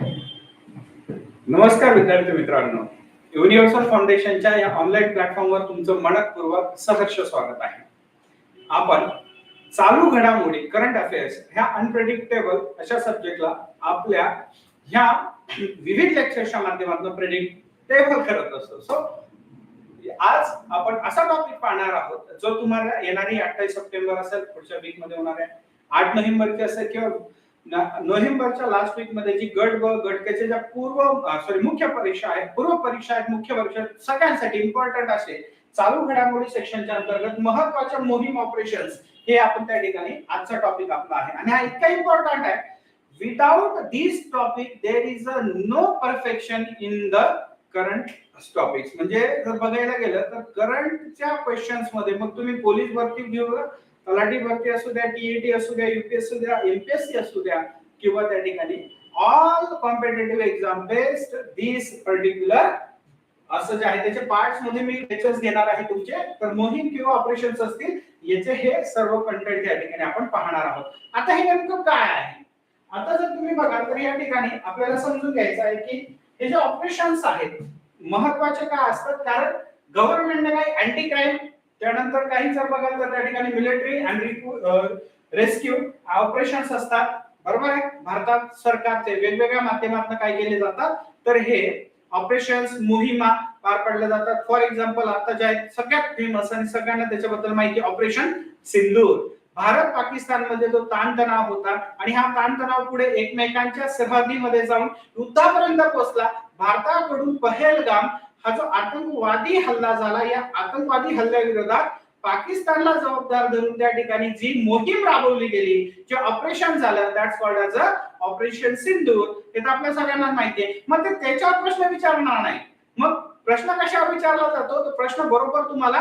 नमस्कार विद्यार्थी मित्रांनो. युनिव्हर्सल फाउंडेशनच्या या ऑनलाईन प्लॅटफॉर्मवर तुमचं मनपूर्वक सहर्ष स्वागत आहे. आपण चालू घडामोडी करंट अफेअर्स ह्या अनप्रेडिक्टेबल अशा सब्जेक्टला आपल्या ह्या विविध लेक्चरच्या माध्यमातून प्रेडिक्टेबल करत असतो. सो आज आपण असा टॉपिक पाहणार आहोत जो तुम्हाला येणारी अठ्ठावीस सप्टेंबर असेल पुढच्या वीकमध्ये होणार आहे आठ नोव्हेंबरची असेल किंवा नोव्हेंबरच्या लास्ट वीकमध्ये जी गट व गटकेच्या ज्या पूर्व सॉरी मुख्य परीक्षा आहेत पूर्व परीक्षा आहेत मुख्य परीक्षा सगळ्यांसाठी इम्पॉर्टंट असे चालू घडामोडी सेक्शनच्या अंतर्गत महत्त्वाच्या मोहीम ऑपरेशन हे आपण त्या ठिकाणी आजचा टॉपिक आपला आहे. आणि हा इतका इम्पॉर्टंट आहे without this topic there is a no perfection in the current topics म्हणजे जर बघायला गेलं तर करंटच्या क्वेश्चन्समध्ये मग तुम्ही पोलीस भरती घेऊ तलाठी भरती असू द्या टीएटी असू द्या युपीएससी असू द्या एमपीएससी असू द्या किंवा त्या ठिकाणी all competitive exam based this particular असं जे आहे त्याचे पार्ट्समध्ये म्हणजे मी लेक्चर्स घेणार आहे तुमचे तर मोहीम किंवा ऑपरेशन्स असतील याचे हे सर्व कंटेंट या ठिकाणी आपण पाहणार आहोत. आता हे नेमकं काय आहे? आता जर तुम्ही बघाल तर या ठिकाणी आपल्याला समजून घ्यायचं आहे की हे जे ऑपरेशन्स आहेत महत्त्वाचे काय असतात? कारण गव्हर्नमेंटने काही अँटी क्राईम त्यानंतर काही जर बघाल तर त्या ठिकाणी मिलिटरी अँड रेस्क्यू ऑपरेशन्स असतात. बरोबर आहे? भारतात सरकारचे वेगवेगळ्या माध्यमातून काय केले जातात? तर हे ऑपरेशन्स मोहिमा पार पाडल्या जातात. फॉर एक्झाम्पल आता जे आहेत सगळ्यात फेमस आणि सगळ्यांना त्याच्याबद्दल माहिती ऑपरेशन सिंदूर. भारत पाकिस्तानमध्ये जो ताणतणाव होता आणि हा ताणतणाव पुढे एकमेकांच्या सरहदीमध्ये जाऊन युद्धापर्यंत पोहोचला भारताकडून पहेलगाम हा जो आतंकवादी हल्ला झाला या आतंकवादी हल्ल्याविरोधात पाकिस्तानला जबाबदार धरून त्या ठिकाणी जी मोहीम राबवली गेली जे ऑपरेशन झालं that's called as a operation Sindoor हे तर आपल्या सगळ्यांना माहिती आहे. मग ते त्याच्यावर प्रश्न विचारणार नाही. मग प्रश्न कशावर विचारला जातो? तर प्रश्न बरोबर तुम्हाला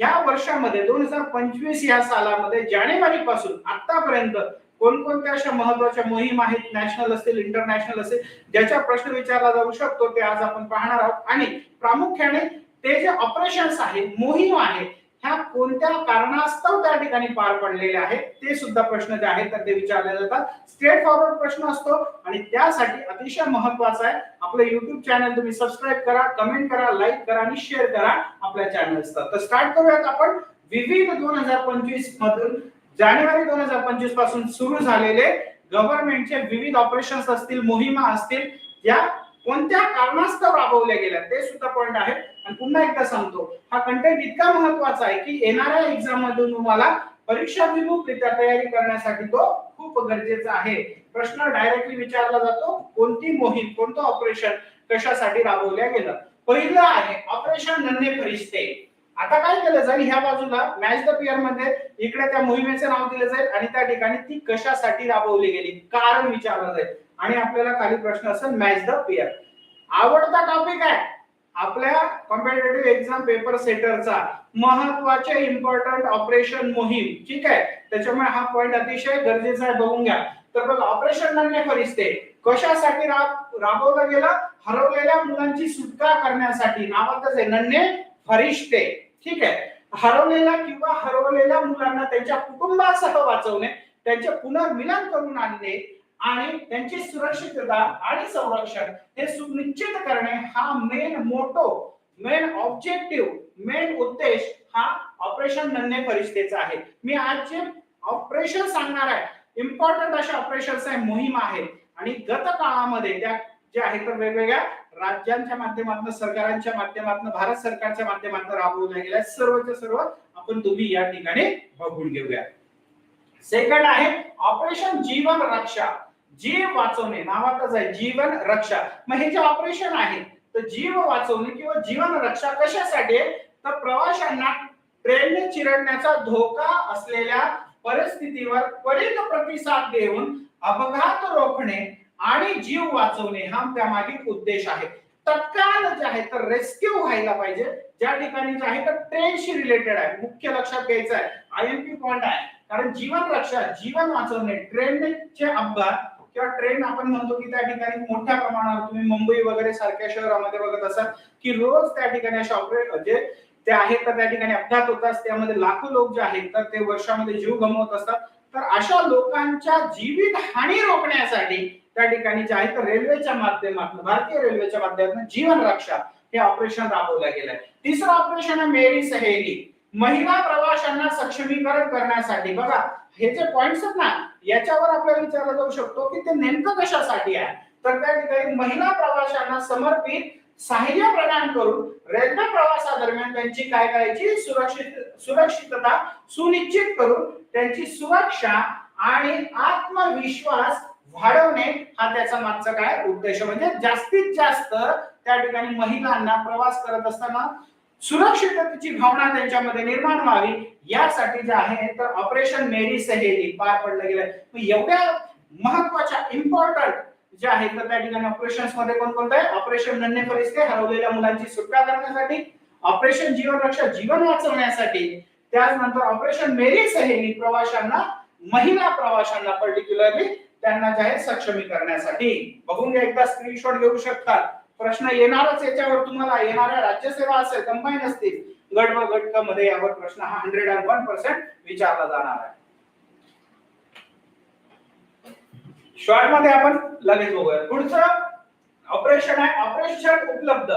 या वर्षामध्ये दोन हजार पंचवीस या सालामध्ये जानेवारी पासून आतापर्यंत कोणकोणत्या अशा महत्त्वाच्या मोहीम आहेत नॅशनल असतील इंटरनॅशनल असेल ज्याच्या प्रश्न विचारला जाऊ शकतो ते आज आपण पाहणार आहोत. आणि प्रामुख्याने ते जे ऑपरेशन्स आहेत मोहीम आहेत ह्या कोणत्या कारणास्तव त्या ठिकाणी पार पडलेले आहेत ते सुद्धा प्रश्न जे आहेत तर ते विचारले जातात. स्ट्रेट फॉरवर्ड प्रश्न असतो आणि त्यासाठी अतिशय महत्त्वाचा आहे आपलं युट्यूब चॅनल तुम्ही सबस्क्राईब करा कमेंट करा लाईक करा आणि शेअर करा आपल्या चॅनल्सचा तर स्टार्ट करूयात आपण. विविध दोन हजार पंचवीस मधून जानेवारी दोन हजार पंचवीसपासून सुरू झालेले गव्हर्नमेंटचे विविध ऑपरेशन असतील मोहिमा असतील या कोणत्या कारणास्तव राबवल्या गेल्या ते सुद्धा पॉइंट आहे आणि पुन्हा एकदा सांगतो हा कंटेंट इतका महत्त्वाचा आहे की येणाऱ्या एक्झाम मधून तुम्हाला परीक्षाभिमुखरित्या तयारी करण्यासाठी तो खूप गरजेचा आहे. प्रश्न डायरेक्टली विचारला जातो कोणती मोहीम कोणतं ऑपरेशन कशासाठी राबवल्या गेलं? पहिलं आहे ऑपरेशन नन्हे फरिश्ते. आता काय केलं जाईल? ह्या बाजूला मॅच द पियरमध्ये इकडे त्या मोहिमेचं नाव दिलं जाईल आणि त्या ठिकाणी ती कशासाठी राबवली गेली? कारण विचारलं जाईल. आणि आपल्याला खाली प्रश्न असेल मॅच द पियर आवडता टॉपिक आहे. आपल्या कॉम्पिटेटिव्ह एक्झाम पेपर सेटरचा महत्त्वाचे इम्पॉर्टंट ऑपरेशन मोहीम ठीक आहे? त्याच्यामुळे हा पॉइंट अतिशय गरजेचा आहे बघून घ्या. तर बघा ऑपरेशन नन्हे फरिश्ते. कशासाठी राब राबवलं गेलं? हरवलेल्या मुलांची सुटका करण्यासाठी. नावातच आहे नन्हे फरिश्ते. ठीक आहे. हरवलेल्या किंवा हरवलेल्या मुलांना त्यांच्या कुटुंबासह वाचवणे त्यांचे पुनर्मिलन करून आणणे आणि त्यांची सुरक्षितता आणि संरक्षण हे सुनिश्चित करणे हा main motto main objective main उद्देश हा ऑपरेशन नन्हे परिषदेचा आहे. मी आज जे ऑपरेशन सांगणार आहे इम्पॉर्टंट अशा ऑपरेशन मोहीम आहेत आणि गत काळामध्ये त्या जे आहेत तर वेगवेगळ्या राज्यांच्या माध्यमातून सरकारांच्या माध्यमातून भारत सरकारच्या माध्यमातून राबवल्या गेल्या. सर्वच्या सर्व आपण तुम्ही या ठिकाणी बघून घेऊया. सेकंड आहे ऑपरेशन जीवन रक्षा. जीव वाचवणे नावातच आहे जीवन रक्षा. मग हे जे ऑपरेशन आहे तर जीव वाचवणे किंवा जीवन रक्षा कशासाठी? तर प्रवाशांना ट्रेनने चिरडण्याचा धोका असलेल्या परिस्थितीवर त्वरित प्रतिसाद देऊन अपघात रोखणे आणि जीव वाचवणे हा त्यामागील उद्देश आहे. तत्काळ जे आहे तर रेस्क्यू व्हायला पाहिजे. ज्या ठिकाणी जे आहे तर ट्रेनशी रिलेटेड आहे. मुख्य लक्षात घ्यायचं आहे. आय एम पी पॉइंट आहे. कारण जीवन रक्षा जीवन वाचवणे ट्रेनचे अपघात किंवा ट्रेन आपण म्हणतो की त्या ठिकाणी मोठ्या प्रमाणावर तुम्ही मुंबई वगैरे सारख्या शहरामध्ये बघत असाल की रोज त्या ठिकाणी अशा ऑपरेट जे म्हणजे ते आहेत तर त्या ठिकाणी अपघात होतात त्यामध्ये लाखो लोक जे आहेत तर ते वर्षामध्ये जीव गमवत असतात. तर अशा लोकांच्या जीवित हानी रोखण्यासाठी त्या ठिकाणी जे आहे तर रेल्वेच्या माध्यमातून भारतीय रेल्वेच्या माध्यमातून जीवन रक्षा हे ऑपरेशन राबवलं गेलंय. तिसरं ऑपरेशन आहे मेरी सहेली. महिला प्रवाशांना सक्षमीकरण करण्यासाठी. बघा हे जे पॉइंट्स आहेत ना याच्यावर आपल्याला विचारला जाऊ शकतो की ते नेमकं कशासाठी आहे? तर त्या ठिकाणी महिला प्रवाशांना समर्पित सहाय्य प्रदान करून रेल्वे प्रवासादरम्यान त्यांची काय करायची? सुरक्षित सुरक्षितता सुनिश्चित करून त्यांची सुरक्षा आणि आत्मविश्वास वाढवणे हा त्याचा मागचा काय उद्देश म्हणजे जास्तीत जास्त त्या ठिकाणी महिलांना प्रवास करत असताना सुरक्षिततेची भावना त्यांच्यामध्ये निर्माण व्हावी यासाठी जे आहे तर ऑपरेशन मेरी सहेली पार पडलं गेलं एवढ्या महत्त्वाच्या इम्पॉर्टंट जे आहेत तर त्या ठिकाणी ऑपरेशनमध्ये कोणकोणतं आहे? ऑपरेशन नन्हे फरिस्ते हरवलेल्या मुलांची सुटका करण्यासाठी ऑपरेशन जीवन रक्षा जीवन वाचवण्यासाठी त्याचनंतर ऑपरेशन मेरी सहेली प्रवाशांना महिला प्रवाशांना पर्टिक्युलरली त्यांना जे आहे सक्षमी करण्यासाठी. बघून घ्या एकदा स्क्रीनशॉट घेऊ शकतात प्रश्न येणारच याच्यावर तुम्हाला. येणाऱ्या राज्यसेवा असेल कंबाईन असतील. गट व गटमध्ये यावर प्रश्न हा हंड्रेड अँड वन पर्सेंट विचारला जाणार आहे. शॉर्टमध्ये आपण लगेच बघूया. पुढचं ऑपरेशन आहे. ऑपरेशन उपलब्ध.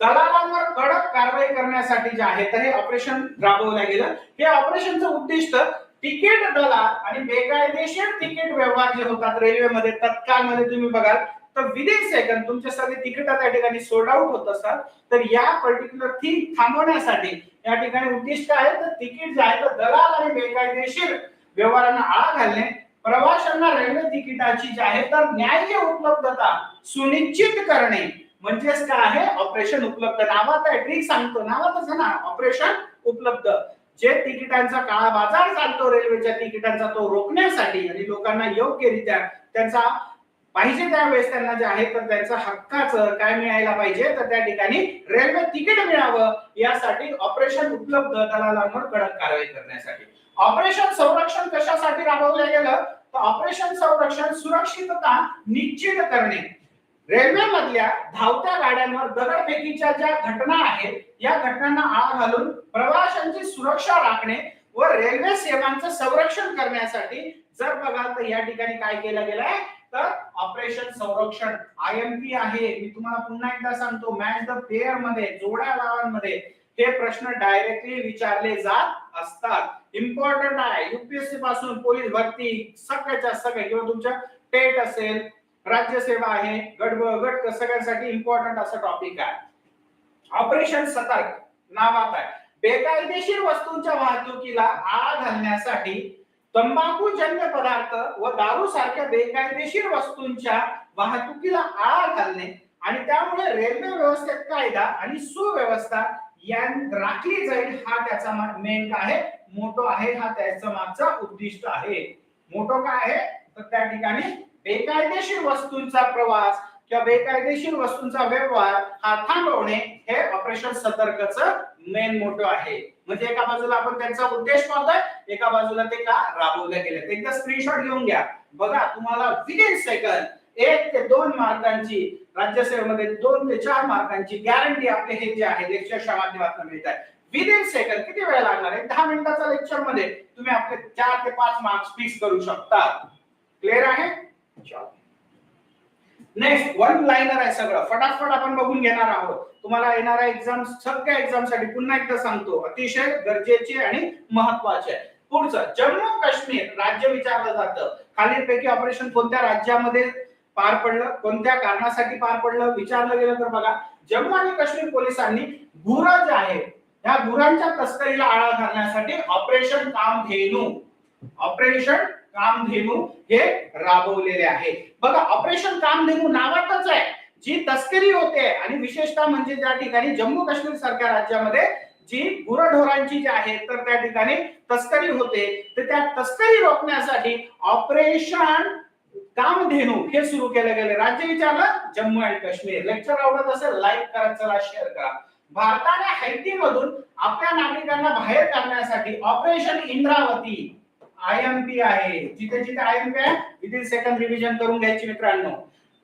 दलालांवर कडक कारवाई करण्यासाठी जे आहे तर हे ऑपरेशन राबवलं गेलं. हे ऑपरेशनचं उद्दिष्ट तिकीट दलाल आणि बेकायदेशीर तिकीट व्यवहार जे होतात रेल्वेमध्ये तत्काळमध्ये तुम्ही बघाल तर विदिन सेकंद तुमचे सगळे तिकीट त्या ठिकाणी सोल्ड आउट होत असतात. तर या पर्टिक्युलर थी थांबवण्यासाठी या ठिकाणी उद्दिष्ट आहे तर तिकीट जे आहे तर दलाल आणि बेकायदेशीर व्यवहारांना आळा घालणे. प्रवाशांना रेल्वे तिकिटाची जी आहे तर न्याय्य उपलब्धता सुनिश्चित करणे. म्हणजेच काय आहे? ऑपरेशन उपलब्ध. नावात आहे ट्रिक सांगतो. नावातच ना ऑपरेशन उपलब्ध. जे तिकिटांचा काळा बाजार चालतो रेल्वेच्या तिकिटांचा तो रोखण्यासाठी आणि लोकांना योग्यरित्या त्यांचा पाहिजे त्यावेळेस त्यांना जे आहे तर त्यांचं हक्काचं काय मिळायला पाहिजे तर त्या ठिकाणी रेल्वे तिकीट मिळावं यासाठी ऑपरेशन उपलब्ध दलालांवर कडक कारवाई करण्यासाठी. ऑपरेशन संरक्षण कशासाठी राबवलं गेलं? तर ऑपरेशन संरक्षण सुरक्षितता निश्चित करणे. रेल्वे मधल्या धावत्या गाड्यांवर दगडफेकीच्या ज्या घटना आहेत या घटनांना आळ घालून प्रवाशांची सुरक्षा राखणे व रेल्वे सेवांचं संरक्षण करण्यासाठी जर बघाल तर या ठिकाणी काय केलं गेलंय तर ऑपरेशन संरक्षण आय एम पी आहे. मी तुम्हाला पुन्हा एकदा सांगतो मॅच द पेअरमध्ये जोड्या लावांमध्ये हे प्रश्न डायरेक्टली विचारले जात असतात. इम्पॉर्टंट आहे. युपीएससी पासून पोलीस भरती सगळ्याच्या सगळे किंवा तुमच्या टेट असेल राज्यसेवा आहे गट ब गट सगळ्यांसाठी इम्पॉर्टंट असा टॉपिक आहे. ऑपरेशन सतर्क नावात आहे. बेकायदेशीर वस्तूंच्या वाहतुकीला आळा घालण्यासाठी तंबाखूजन्य पदार्थ व दारू सारख्या बेकायदेशीर वस्तूंच्या वाहतुकीला आळा घालणे आणि त्यामुळे रेल्वे व्यवस्थेत कायदा आणि सुव्यवस्था यां राखली जाईल हा त्याचा मेन काय आहे? मोठो आहे हा त्याचा मागचा उद्दिष्ट आहे. मोठो काय आहे? तर त्या ठिकाणी बेकायदेशीर वस्तूंचा प्रवास किंवा बेकायदेशीर वस्तूंचा व्यवहार हा थांबवणे हे ऑपरेशन सतर्कच मेन मोठो आहे. म्हणजे एका बाजूला आपण त्यांचा उद्देश पाहतोय एका बाजूला ते का राबवल्या गेले एकदा स्क्रीनशॉट घेऊन घ्या. बघा तुम्हाला विदिन सेकंद एक ते दोन मार्कांची राज्यसेवेमध्ये दोन ते चार मार्कांची गॅरंटी आपले हे जे आहे लेक्चरच्या माध्यमातून मिळत आहे विदिन सेकंड किती वेळ लागणार आहे? दहा मिनिटाचा लेक्चरमध्ये तुम्ही आपले चार ते पाच मार्क्स फिक्स करू शकता. क्लिअर आहे? नेक्स्ट वन लाईनर आहे सगळं. फटाफट आपण बघून घेणार आहोत. तुम्हाला येणाऱ्या एक्झाम सगळ्या एक्झामसाठी पुन्हा एकदा सांगतो अतिशय गरजेचे आणि महत्त्वाचे आहे. पुढचं जम्मू काश्मीर राज्य विचारलं जातं. खालीलपैकी ऑपरेशन कोणत्या राज्यामध्ये पार पडलं कोणत्या कारणासाठी पार पडलं विचारलं गेलं तर बघा. जम्मू आणि काश्मीर पोलिसांनी गुर जे आहे ह्या गुरांच्या तस्करीला आळा घालण्यासाठी ऑपरेशन कामधेनू ऑपरेशन कामधेनू हे राबवलेले आहे. बघा ऑपरेशन कामधेनू नावातच आहे. जी तस्करी होते आणि विशेषतः म्हणजे त्या ठिकाणी जम्मू काश्मीर सारख्या राज्यामध्ये जी गुरढोरांची जी आहे तर त्या ठिकाणी तस्करी होते. तर त्या तस्करी रोखण्यासाठी ऑपरेशन कामधेनू हे सुरू केलं गेले. राज्य विचारलं जम्मू अँड काश्मीर. लेक्चर आवडत असेल लाईक करा चला शेअर करा. भारताने हैती मधून आपल्या नागरिकांना बाहेर काढण्यासाठी ऑपरेशन इंद्रावती आयएमपी आहे. जिथे जिथे आयएमपी आहे विदिन सेकंड रिव्हिजन करून घ्यायची मित्रांनो.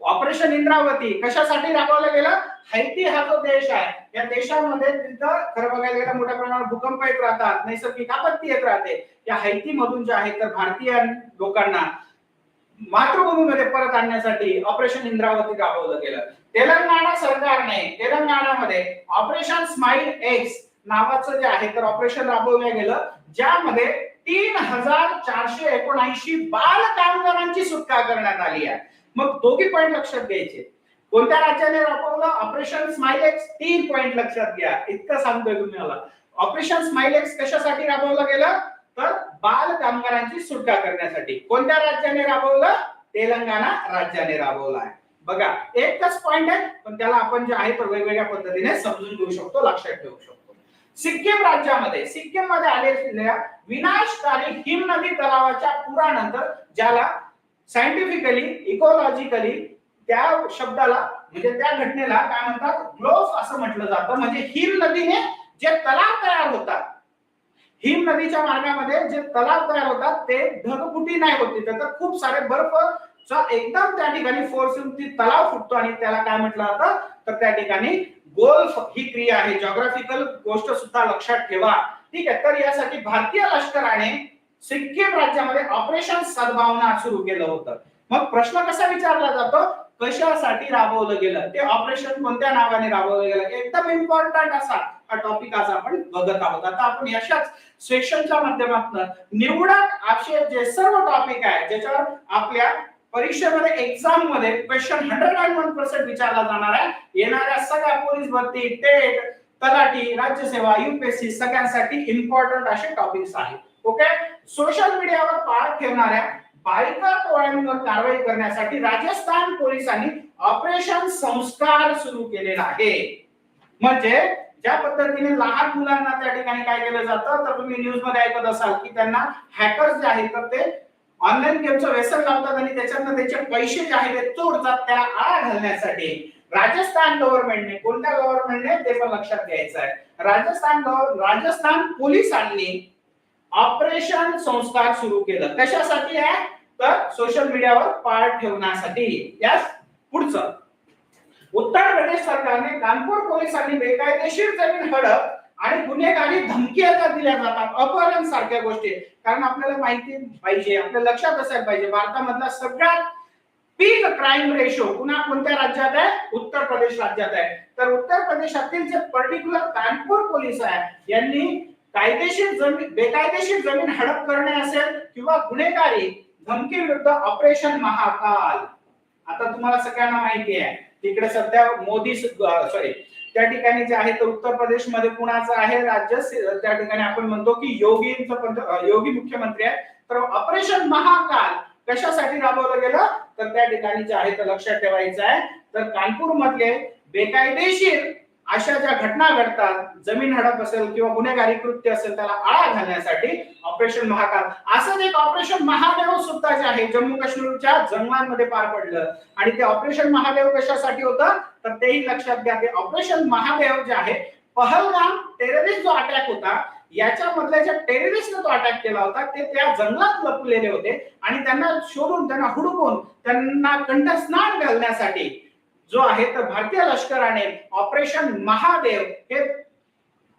ऑपरेशन इंद्रावती कशासाठी राबवलं गेलं? हैती हा जो देश आहे. या देशामध्ये तिथं खरं बघायला गेलं मोठ्या प्रमाणात भूकंप येत राहतात नैसर्गिक आपत्ती येत राहते. या हैती मधून जे आहे तर भारतीय लोकांना मातृभूमीमध्ये परत आणण्यासाठी ऑपरेशन इंद्रावती राबवलं गेलं. तेलंगणा सरकारने तेलंगणामध्ये ऑपरेशन स्माईल एक्स नावाचं जे आहे तर ऑपरेशन राबवलं गेलं. ज्यामध्ये तीन हजार चारशे एकोणऐंशी बाल कामगारांची सुटका करण्यात आली आहे. मग दोघी पॉईंट लक्षात घ्यायचे. कोणत्या राज्याने राबवलं? ऑपरेशन स्माइलेक्स तीन पॉईंट लक्षात घ्या. इतकं सांगतोय तुम्हाला ऑपरेशन स्माइलेक्स कशासाठी राबवलं गेलं? तर बाल कामगारांची सुटका करण्यासाठी. कोणत्या राज्याने राबवलं? तेलंगणा राज्याने राबवलं आहे. बघा एकच पॉइंट आहे. पण त्याला आपण जे आहे तर वेगवेगळ्या पद्धतीने समजून घेऊ शकतो लक्षात ठेवू शकतो. सिक्कीम राज्यामध्ये सिक्कीममध्ये आलेल्या विनाशकारी हिम नदी तलावाच्या पुरानंतर ज्याला सायंटिफिकली इकोलॉजिकली त्या शब्दाला म्हणजे त्या घटनेला काय म्हणतात? ग्लोफ असं म्हटलं जातं. म्हणजे हिम नदीने जे तलाव तयार होतात हिम नदीच्या मार्गामध्ये जे तलाव तयार होतात ते ढगफुटी नाही होती त्याच्यात खूप सारे बर्फ एकदम त्या ठिकाणी फोर्स ती तलाव फुटतो आणि त्याला काय म्हटलं जातं? तर त्या ठिकाणी गोल्फ ही क्रिया आहे. जॉग्राफिकल गोष्ट सुद्धा लक्षात ठेवा. ठीक आहे. तर यासाठी भारतीय लष्कराने सिक्कीम राज्यामध्ये ऑपरेशन सद्भावना सुरू केलं होतं. मग प्रश्न कसा विचारला जातो? कशासाठी राबवलं गेलं? ते ऑपरेशन कोणत्या नावाने राबवलं गेलं? एकदम इम्पॉर्टंट असा हा टॉपिक आज आपण बघत आहोत. आता आपण अशाच सेशनच्या माध्यमातून निवडक असे जे सर्व टॉपिक आहे ज्याच्यावर आपल्या परीक्षेमध्ये एक्झाममध्ये question hundred and one percent विचारला जाणार आहे. येणाऱ्या सगळ्या पोलीस भरती टेट तलाठी राज्यसेवा युपीएससी सगळ्यांसाठी इम्पॉर्टंट असे टॉपिक्स आहेत. ओके सोशल मीडियावर पाळत ठेवणाऱ्या बायकर टोळ्यांवर कारवाई करण्यासाठी राजस्थान पोलिसांनी ऑपरेशन संस्कार सुरू केलेला आहे. म्हणजे ज्या पद्धतीने लहान मुलांना त्या ठिकाणी काय केलं जातं? तर तुम्ही न्यूजमध्ये ऐकत असाल की त्यांना हॅकर्स जे आहेत तर ते ऑनलाईन गेमचं व्यसन लावतात आणि त्याच्यातनं त्याचे पैसे जे आहेत ते चोरतात त्या आळा घालण्यासाठी. राजस्थान गव्हर्नमेंटने कोणत्या गव्हर्नमेंटने ते पण लक्षात घ्यायचं आहे. राजस्थान राजस्थान पोलिसांनी ऑपरेशन संस्कार सुरू केलं. कशासाठी आहे? तर सोशल मीडियावर पाळ ठेवण्यासाठी. यास पुढचं. उत्तर प्रदेश सरकारने कानपूर पोलिसांनी बेकायदेशीर जमीन हडप आणि गुन्हेगारी धमकी आता दिल्या जातात अपहरण सारख्या गोष्टी. कारण आपल्याला माहिती पाहिजे आपल्या लक्षात असायला पाहिजे भारतामधला सगळ्यात पीक क्राईम रेशो पुन्हा कोणत्या राज्यात आहे? उत्तर प्रदेश राज्यात आहे. तर उत्तर प्रदेशातील जे पर्टिक्युलर कानपूर पोलीस आहे यांनी कायदेशीर जमीन बेकायदेशीर जमीन हडप करणे असेल किंवा गुन्हेगारी धमकी विरुद्ध ऑपरेशन महाकाल. आता तुम्हाला सगळ्यांना माहिती आहे. तिकडे सध्या मोदी सॉरी त्या ठिकाणी जे आहे तर उत्तर प्रदेशमध्ये कुणाचं आहे राज्य त्या ठिकाणी आपण म्हणतो की योगींचं योगी मुख्यमंत्री आहे तर ऑपरेशन महाकाल कशासाठी राबवलं गेलं? तर त्या ठिकाणी जे आहे तर लक्षात ठेवायचं आहे. तर कानपूर मधले बेकायदेशीर अशा ज्या घटना घडतात जमीन हडप असेल किंवा गुन्हेगारी कृत्य असेल त्याला आळा घालण्यासाठी ऑपरेशन महाकाल. असंच एक ऑपरेशन महादेव सुद्धा जे आहे जम्मू काश्मीरच्या जंगलांमध्ये पार पडलं. आणि ते ऑपरेशन महादेव कशासाठी होतं? तर तेही लक्षात घ्या ते ऑपरेशन महादेव जे आहे पहलगाम टेररिस्ट जो अटॅक होता याच्यामधल्या ज्या टेररिस्टने तो अटॅक केला होता ते त्या जंगलात लपलेले होते. आणि त्यांना शोधून त्यांना हुडकून त्यांना कंठस्नान घालण्यासाठी जो आहे तर भारतीय लष्कराने ऑपरेशन महादेव हे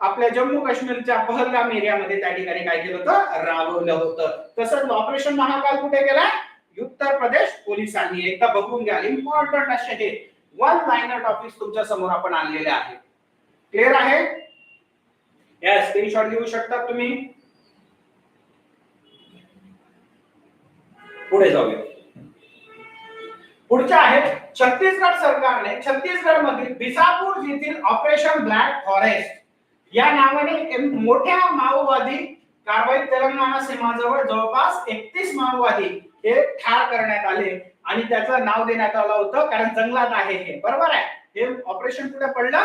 आपल्या जम्मू काश्मीरच्या पहलगाम एरियामध्ये त्या ठिकाणी काय केलं होतं? राबवलं होतं. तसंच ऑपरेशन महाकाल कुठे गेलाय उत्तर प्रदेश पोलिसांनी. एकदा बघून घ्या. इम्पॉर्टंट असे हे वन लाईनर टॉपिक तुमच्यासमोर आपण आणलेले आहे क्लिअर आहे? या स्क्रीनशॉट घेऊ शकता तुम्ही. पुढे जाऊया. पुढच्या आहेत. छत्तीसगड सरकारने छत्तीसगड मधील बिसापूर येथील ऑपरेशन ब्लॅक फॉरेस्ट या नावाने मोठ्या माओवादी कारवाई तेलंगणा सीमाजवळ जवळपास एकतीस माओवादी हे ठार करण्यात आले आणि त्याचं नाव देण्यात आलं होतं कारण जंगलात आहे हे. बरोबर आहे? हे ऑपरेशन कुठे पडलं?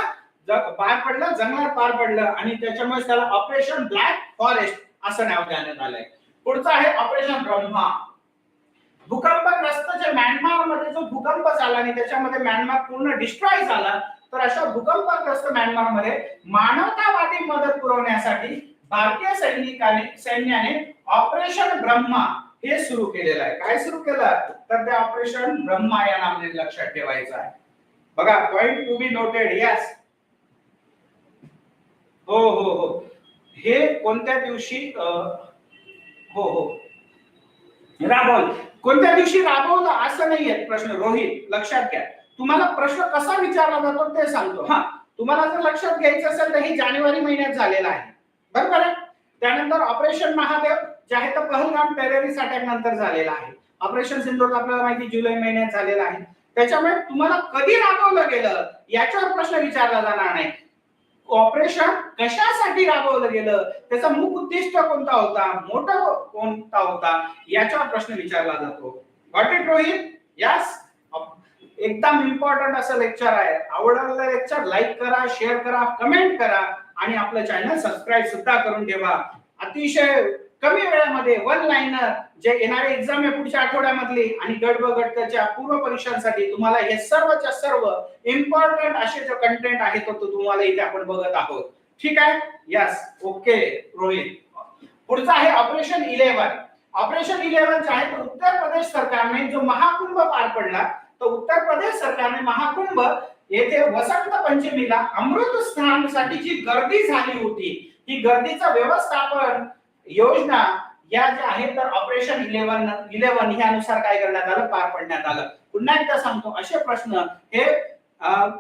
पार पडलं जंगलात पार पडलं आणि त्याच्यामुळे त्याला ऑपरेशन ब्लॅक फॉरेस्ट असं नाव देण्यात आलंय. पुढचं आहे ऑपरेशन ब्रह्मा. भूकंपग्रस्त जे म्यानमारमध्ये जो भूकंप झाला आणि त्याच्यामध्ये म्यानमार पूर्ण डिस्ट्रॉय झाला तर अशा भूकंपग्रस्त म्यानमारमध्ये मानवतावादी मदत पुरवण्यासाठी भारतीय सैनिकाने सैन्याने ऑपरेशन ब्रह्मा हे सुरू केलेलं आहे. काय सुरू केलं? तर ते ऑपरेशन ब्रह्मा या नावाने लक्षात ठेवायचं आहे. बघा point to be noted yes हो हो हो. हे कोणत्या दिवशी हो हो. राबवलं. कोणत्या दिवशी राबवलं असं नाहीये प्रश्न. रोहित लक्षात घ्या. तुम्हाला प्रश्न कसा विचारला जातो ते सांगतो. हा तुम्हाला जर लक्षात घ्यायचं असेल तर हे जानेवारी महिन्यात झालेलं आहे. बरोबर आहे? त्यानंतर ऑपरेशन महादेव जे आहे तर पहलगाम टेररिस्ट अटॅक नंतर झालेला आहे. ऑपरेशन सिंदूर आपल्याला माहिती जुलै महिन्यात झालेला आहे. त्याच्यामुळे तुम्हाला कधी राबवलं गेलं? याच्यावर प्रश्न विचारला जाणार नाही. ऑपरेशन कशासाठी राबवलं गेलं? त्याचा मुख्य उद्दिष्ट कोणता होता? मोठा कोणता होता? याच्यावर प्रश्न विचारला जातो. गॉट इट रोहित यस एकदम इम्पॉर्टंट असं लेक्चर आहे. आवडलेलं लेक्चर लाईक करा शेअर करा कमेंट करा आणि आपलं चॅनल सबस्क्राईब सुद्धा करून ठेवा. अतिशय कमी वेळामध्ये वन लाईनर जे येणारे एक्झाम आहे पुढच्या आठवड्यामधली आणि गट ब गटच्या पूर्व परीक्षांसाठी तुम्हाला हे सर्वच्या सर्व इम्पॉर्टंट असे जो कंटेंट आहे तो तो तुम्हाला इथे आपण बघत आहोत. ठीक आहे? Yes okay Rohit. पुढचा आहे ऑपरेशन इलेव्हन ऑपरेशन इलेव्हन जे आहे तो उत्तर प्रदेश सरकारने जो महाकुंभ पार पडला तो उत्तर प्रदेश सरकारने महाकुंभ येथे वसंत पंचमीला अमृत स्नानासाठी जी गर्दी झाली होती ही गर्दीचं व्यवस्थापन योजना या ज्या आहेत तर ऑपरेशन इलेव्हन इलेव्हन ह्यानुसार काय करण्यात आलं? पार पडण्यात आलं. पुन्हा एकदा सांगतो असे प्रश्न हे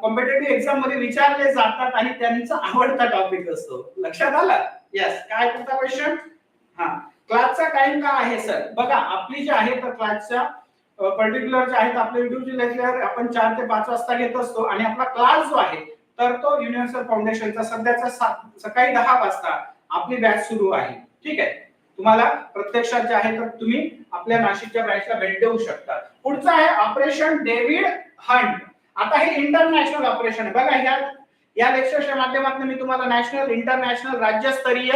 कॉम्पिटेटिव्ह एक्झाममध्ये विचारले जातात आणि त्यांचा आवडता टॉपिक असतो. लक्षात आलं? यस काय तुमचा क्वेश्चन हा. क्लासचा टाइम का आहे सर बघा आपली जी आहे तर क्लासच्या पर्टिक्युलर जे आहेत आपले लेक्चर आपण चार ते पाच वाजता घेत असतो आणि आपला क्लास जो आहे तर तो युनिव्हर्सल फाउंडेशनचा सध्याचा सात सकाळी दहा वाजता आपली बॅच सुरू आहे. ठीक आहे? तुम्हाला प्रत्यक्षात जे आहे तर तुम्ही आपल्या नाशिकच्या ब्रँचला भेट देऊ शकता. पुढचं आहे ऑपरेशन डेव्हिड हंट आता हे इंटरनॅशनल ऑपरेशन आहे. बघा ह्या या लेक्चरच्या माध्यमातून मी तुम्हाला नॅशनल इंटरनॅशनल राज्यस्तरीय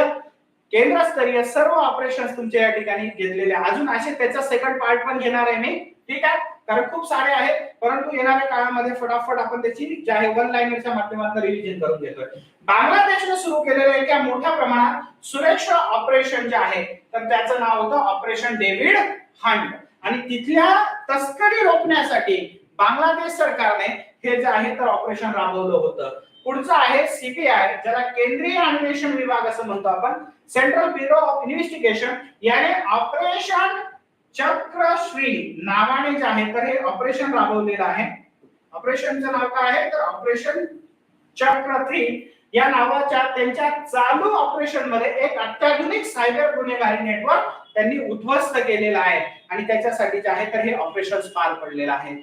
केंद्रस्तरीय सर्व ऑपरेशन तुमच्या या ठिकाणी घेतलेले अजून असे त्याचा सेकंड पार्ट पण घेणार आहे मी. ठीक आहे? कारण खूप सारे आहेत. परंतु येणाऱ्या काळामध्ये फटाफट आपण त्याची जे आहे वन लाईनरच्या माध्यमातून रिव्हिजन करून घेतोय. बांगलादेशने सुरू केलेलं एका मोठ्या प्रमाणात सुरक्षा ऑपरेशन जे आहे तर त्याचं नाव होतं ऑपरेशन डेव्हिड हंट. आणि तिथल्या तस्करी रोखण्यासाठी बांगलादेश सरकारने हे जे आहे तर ऑपरेशन राबवलं होतं. पुढचं आहे सीबीआय ज्याला केंद्रीय अन्वेषण विभाग असं म्हणतो आपण. सेंट्रल ब्युरो ऑफ इन्व्हेस्टिगेशन याने ऑपरेशन चक्रश्री नावाने जे आहे तर हे ऑपरेशन राबवलेलं आहे. ऑपरेशनचं नाव काय आहे? तर ऑपरेशन चक्र थ्री या नावाच्या त्यांच्या चालू ऑपरेशनमध्ये एक अत्याधुनिक सायबर गुन्हेगारी नेटवर्क त्यांनी उद्ध्वस्त केलेलं आहे. आणि त्याच्यासाठी जे आहे तर हे ऑपरेशन पार पडलेलं आहे.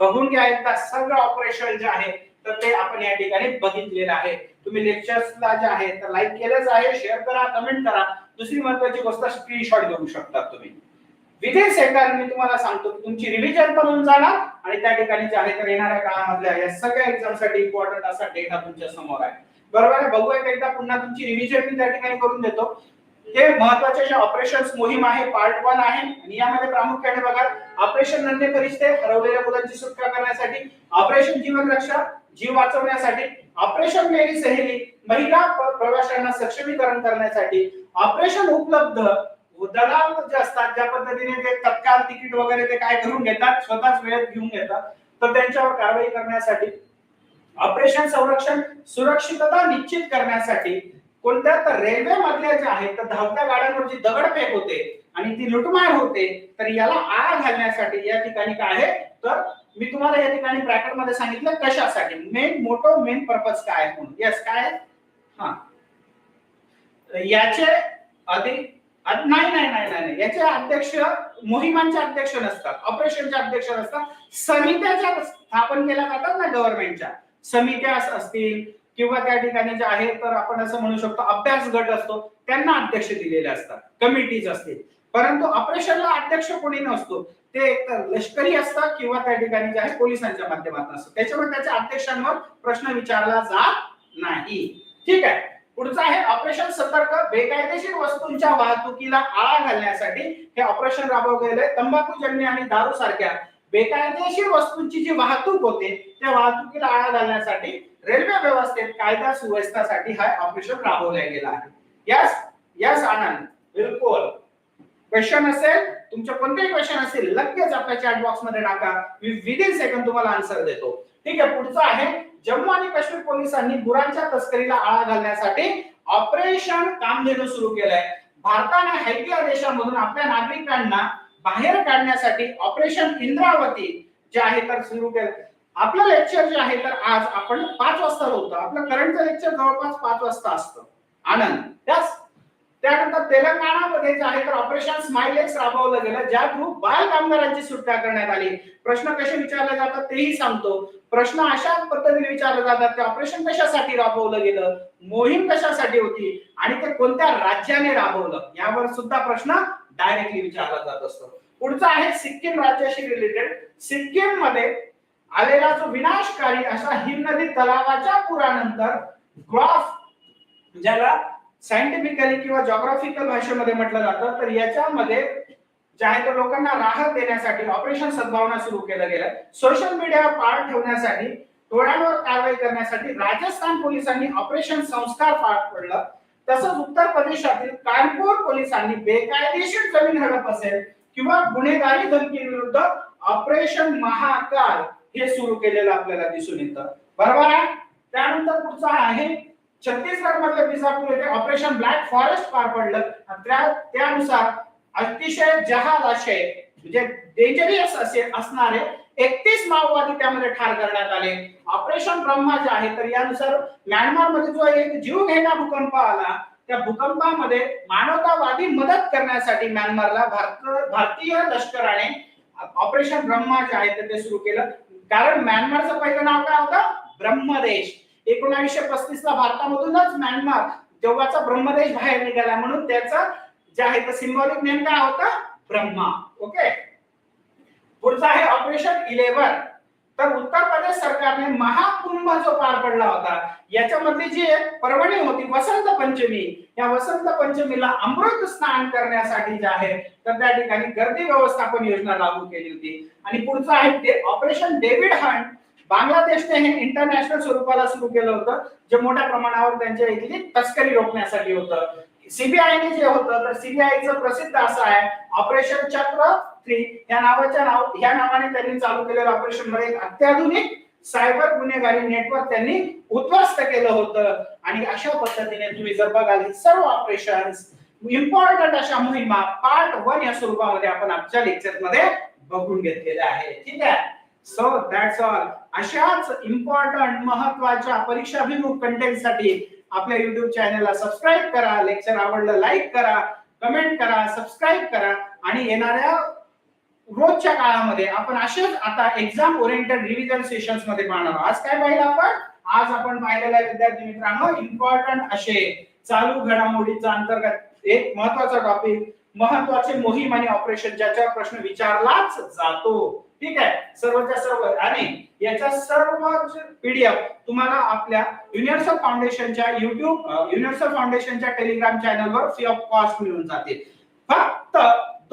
बघून घ्या एकदा सगळं ऑपरेशन जे आहे तर ते आपण या ठिकाणी बघितलेलं आहे. तुम्ही लेक्चर्सला जे आहे तर लाईक केलंच आहे शेअर करा कमेंट करा. दुसरी महत्वाची गोष्ट स्क्रीनशॉट घेऊ शकता तुम्ही. विदिन सेकंड मी तुम्हाला सांगतो तुमची रिव्हिजन पण होऊन जाणार आणि त्या ठिकाणी जे आहे तर येणाऱ्या काळामधल्या या सगळ्या एक्झामसाठी इम्पॉर्टंट असा डेटा तुमच्यासमोर आहे. बरोबर आहे? बघूया एकदा पुन्हा तुमची रिव्हिजन मी त्या ठिकाणी करून देतो. हे महत्त्वाचे जे ऑपरेशन मोहीम आहे पार्ट वन आहे आणि यामध्ये प्रामुख्याने बघा ऑपरेशन नन्हे परिस्थे हरवलेल्या मुलांची सुटका करण्यासाठी ऑपरेशन जीवन रक्षा जीव वाचवण्यासाठी ऑपरेशन मेरी सहेली महिला प्रवाशांना सक्षमीकरण करण्यासाठी ऑपरेशन उपलब्ध दलाल जे असतात ज्या पद्धतीने ते तत्काळ तिकीट वगैरे ते काय करून घेतात स्वतःच वेळेत घेऊन घेतात तर त्यांच्यावर कारवाई करण्यासाठी ऑपरेशन संरक्षण सुरक्षितता निश्चित करण्यासाठी कोणत्या तर रेल्वे मधल्या जे आहेत तर धावत्या गाड्यांवर जी दगडफेक होते आणि ती लुटमार होते तर याला आळा घालण्यासाठी या ठिकाणी काय आहे? तर मी तुम्हाला या ठिकाणी ब्रॅकेटमध्ये सांगितलं कशासाठी. मेन मोटो मेन पर्पज काय म्हणून. येस काय आहे? हा. याचे अधिक नाही नाही नाही नाही नाही. याचे अध्यक्ष मोहिमांचे अध्यक्ष नसतात. ऑपरेशनचे अध्यक्ष नसतात. समित्याच्या स्थापन केल्या जातात ना गव्हर्नमेंटच्या समित्या असतील किंवा त्या ठिकाणी जे आहे तर आपण असं म्हणू शकतो अभ्यास गट असतो त्यांना अध्यक्ष दिलेले असतात कमिटीज असतील. परंतु ऑपरेशनला अध्यक्ष कोणी नसतो ते एक तर लष्करी असतात किंवा त्या ठिकाणी जे आहे पोलिसांच्या माध्यमातून असतं त्याच्यामुळे त्याच्या अध्यक्षांवर प्रश्न विचारला जात नाही. ठीक आहे. पुढचं आहे ऑपरेशन सतर्क बेकायदेशीर वस्तूंच्या वाहतुकीला आळा घालण्यासाठी हे ऑपरेशन राबवलेलं आहे. तंबाखूजन्य आणि दारू सारख्या बेकायदेशीर वस्तूंची जी वाहतूक होते त्या वाहतुकीला आळा घालण्यासाठी रेल्वे व्यवस्थेत कायदा सुव्यवस्थासाठी हा ऑपरेशन राबवला गेला आहे. यस यस आनंद बिलकुल. क्वेश्चन असेल तुमचे कोणतेही क्वेश्चन असेल लगेच आपल्या चॅट बॉक्समध्ये टाका. मी विदिन सेकंड तुम्हाला आन्सर देतो. ठीक आहे पुढचं आहे जम्मू आणि काश्मीर पोलिसांनी गुरांच्या तस्करीला आळा घालण्यासाठी ऑपरेशन कामधेनू सुरू केलंय. भारताने हैती देशामधून आपल्या नागरिकांना बाहेर काढण्यासाठी ऑपरेशन इंद्रावती जे आहे तर सुरू केलं. आपलं लेक्चर जे आहे तर आज आपण पाच वाजता होतं आपलं करंटचं लेक्चर जवळपास पाच वाजता असतं. आनंद. त्याच त्यानंतर तेलंगणामध्ये जे आहे तर ऑपरेशन स्माइल एक्स राबवलं गेलं ज्या थ्रू बाल कामगारांची सुटका करण्यात आली. प्रश्न कसे विचारले जातात तेही सांगतो. प्रश्न अशा पद्धतीने विचारले जातात की ऑपरेशन कशासाठी राबवलं गेलं? मोहीम कशासाठी होती? आणि ते कोणत्या राज्याने राबवलं? यावर सुद्धा प्रश्न डायरेक्टली विचारला जात असतो. पुढचा आहे सिक्कीम राज्याशी रिलेटेड सिक्कीममध्ये आलेला जो विनाशकारी असा हिमनदी तलावाच्या पुरानंतर ग्रॉफ ज्याला सायंटिफिकली किंवा जॉग्राफिकल भाषेमध्ये म्हटलं जातं तर याच्यामध्ये जे आहे तर लोकांना राहत देण्यासाठी ऑपरेशन सद्भावना सुरू केलं गेलं. सोशल मीडियावर पार ठेवण्यासाठी टोळ्यांवर कारवाई करण्यासाठी राजस्थान पोलिसांनी ऑपरेशन संस्कार पार पडलं. तसंच उत्तर प्रदेशातील कानपूर पोलिसांनी बेकायदेशीर जमीन हडप असेल किंवा गुन्हेगारी धमकीविरुद्ध ऑपरेशन महाकाल हे सुरू केलेलं आपल्याला दिसून येतं. बरोबर आहे? त्यानंतर पुढचा आहे छत्तीसगड मधल्या बिजापूर येथे ऑपरेशन ब्लॅक फॉरेस्ट पार पडलं. त्यानुसार अतिशय जहाल असे म्हणजे डेंजरियस असे असणारे एकतीस माओवादी त्यामध्ये ठार करण्यात आले. ऑपरेशन ब्रह्मा जे आहे तर यानुसार म्यानमारमध्ये जो एक जीव घेणा भूकंप आला त्या भूकंपामध्ये मानवतावादी मदत करण्यासाठी म्यानमारला भारत भारतीय लष्कराने ऑपरेशन ब्रह्मा जे आहे तर ते सुरू केलं. कारण म्यानमारचं पहिलं नाव काय होतं? ब्रह्मदेश. एकोणावीसशे पस्तीस ला भारतामधूनच म्यानमार तेव्हाचा ब्रह्मदेश बाहेर निघाला म्हणून त्याचा जे आहे तर सिंबॉलिक नेम काय होता? ब्रह्मा. ओके पुढचा आहे ऑपरेशन इलेव्हन तर उत्तर प्रदेश सरकारने महाकुंभ जो पार पडला होता याच्यामधली जी एक पर्वणी होती वसंत पंचमी या वसंत पंचमीला अमृत स्नान करण्यासाठी जे आहे तर त्या ठिकाणी गर्दी व्यवस्थापन योजना लागू केली होती. आणि पुढचं आहे ते ऑपरेशन डेव्हिड हंट. बांगलादेशने हे इंटरनॅशनल स्वरूपाला सुरू केलं होतं जे मोठ्या प्रमाणावर त्यांच्या इथली तस्करी रोखण्यासाठी होतं. सीबीआयने जे होतं तर सीबीआयचं प्रसिद्ध असं आहे ऑपरेशन चक्र थ्री या नावाच्या नाव या नावाने त्यांनी चालू केलेलं ऑपरेशनमध्ये एक अत्याधुनिक सायबर गुन्हेगारी नेटवर्क त्यांनी उद्ध्वस्त केलं होतं. आणि अशा पद्धतीने तुम्ही जर बघाल ही सर्व ऑपरेशन इम्पॉर्टंट अशा मोहिमा पार्ट वन या स्वरूपामध्ये आपण आजच्या लेक्चरमध्ये बघून घेतलेल्या आहे ठीक आहे? सो दॅट्स ऑल अशाच इम्पॉर्टंट महत्त्वाच्या परीक्षाभिमुख कंटेंटसाठी आपल्या युट्यूब चॅनलला सबस्क्राईब करा. लेक्चर आवडलं लाईक करा. कमेंट करा सबस्क्राईब करा. आणि येणाऱ्या रोजच्या काळामध्ये आपण असेच आता एक्झाम ओरिएंटेड रिव्हिजन सेशन्समध्ये पाहणार आहोत. आज काय पाहिलं आपण? आज आपण पाहिलेलं आहे विद्यार्थी मित्रांनो इम्पॉर्टंट असे चालू घडामोडीचा अंतर्गत एक महत्त्वाचा टॉपिक महत्त्वाचे मोहीम आणि ऑपरेशन ज्याच्यावर प्रश्न विचारलाच जातो. ठीक आहे? सर्वच्या सर्व आणि याच्या सर्व पीडीएफ तुम्हाला आपल्या युनिव्हर्सल फाउंडेशनच्या युट्यूब युनिव्हर्सल फाउंडेशनच्या टेलिग्राम चॅनलवर फ्री ऑफ कॉस्ट मिळून जाते. फक्त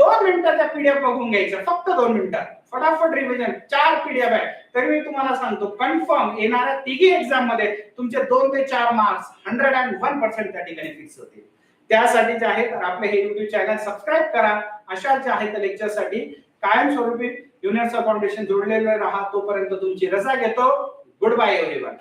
दोन मिनिटं त्या पीडीएफ बघून घ्यायचं फक्त दोन मिनिटात फटाफट रिव्हिजन चार पीडीएफ आहे तरी मी तुम्हाला सांगतो कन्फर्म येणाऱ्या तिघी एक्झाममध्ये तुमचे दोन ते चार marks hundred and one percent त्या ठिकाणी फिक्स होतील. त्यासाठी जे आहे तर आपले हे युट्यूब चॅनल सबस्क्राईब करा. अशा जे आहे त्या लेक्चरसाठी कायमस्वरूपी युनिव्हर्सल फाउंडेशन जोडलेलं राहा. तोपर्यंत तुमची रजा घेतो. Good bye everyone